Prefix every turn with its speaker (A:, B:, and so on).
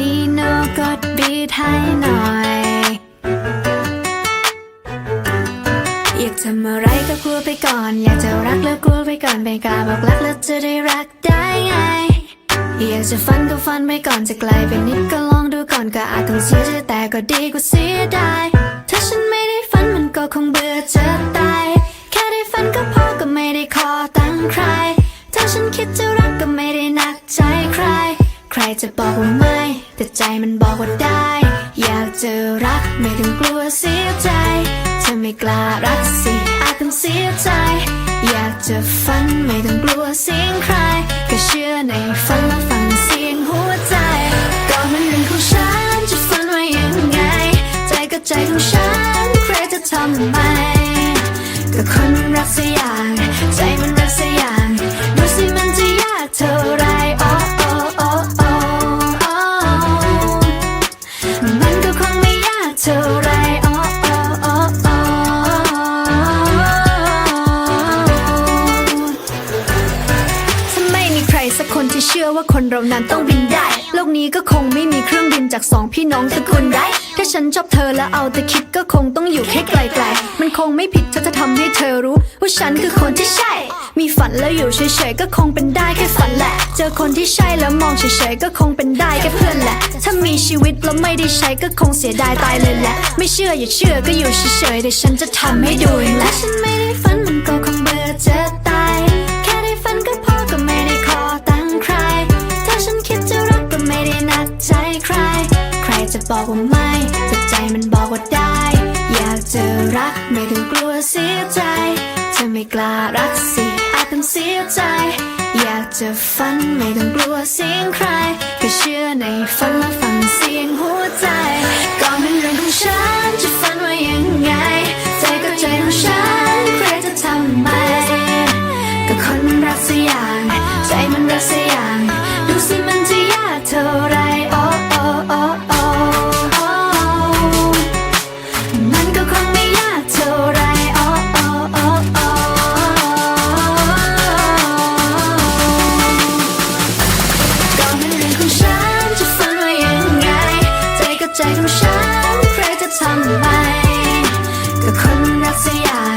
A: นี่โนกดบีทให้หน่อย อยากทำอะไรก็กลัวไปก่อน อยากจะรักแล้วกลัวไปก่อนไม่กล้าบอกรักแล้วจะได้รักได้ไง อยากจะฝันก็ฝันไปก่อนจะไกลไปนิดก็ลองดูก่อนก็อาจต้องเสียใจแต่ก็ดีกว่าเสียดายถ้าฉันไม่ได้ฝันมันก็คงเบื่อ คิดจะรักก็ไม่ได้หนักใจใคร ใครจะบอกว่าไม่ แต่ใจมันบอกว่าได้ อยากจะรักไม่ต้องกลัวเสียใจถ้าไม่กล้ารักสิอาจต้องเสียใจ อยากจะฝันไม่ต้องกลัวเสียงใคร ก็เชื่อในฝันและฟังเสียงหัวใจ ก็มันเรื่งของฉันจะฝันว่ายังไง ใจก็ใจของฉันใครจะทำไมก็คนมันรักสักอย่างใจ ที่เชื่อว่าคนเรานั้นต้องบินได้ โลกนี้ก็คงไม่มีเครื่องบินจากสองพี่น้องตะกูลได้ ถ้าฉันชอบเธอแล้วเอาแต่คิดก็คงต้องอยู่แค่ไกลๆ มันคงไม่ผิดถ้าจะทำให้เธอรู้ ว่าฉันคือคนที่ใช่ มีฝันแล้วอยู่เฉยๆก็คงเป็นได้แค่ฝันแหละ เจอคนที่ใช่แล้วมองเฉยๆก็คงเป็นได้แค่เพื่อนแหละ ถ้ามีชีวิตแล้วไม่ได้ใช้ก็คงเสียดายตายเลยแหละ ไม่เชื่ออย่าเชื่อก็อยู่เฉยๆแต่ฉันจะทำให้ดูเองแหละฉันไม่ได้ บอกว่าไม่แต่ใจมันบอกว่าได้ อยากจะรักไม่ต้องกลัวเสียใจเธอไม่กล้ารักสิอาจต้องเสียใจ อยากจะฝันไม่ต้องกลัวเสียงใครก็เชื่อในฝันและฟังเสียงหัว ใจของฉันใครจะทำไปก็คนรักสยาม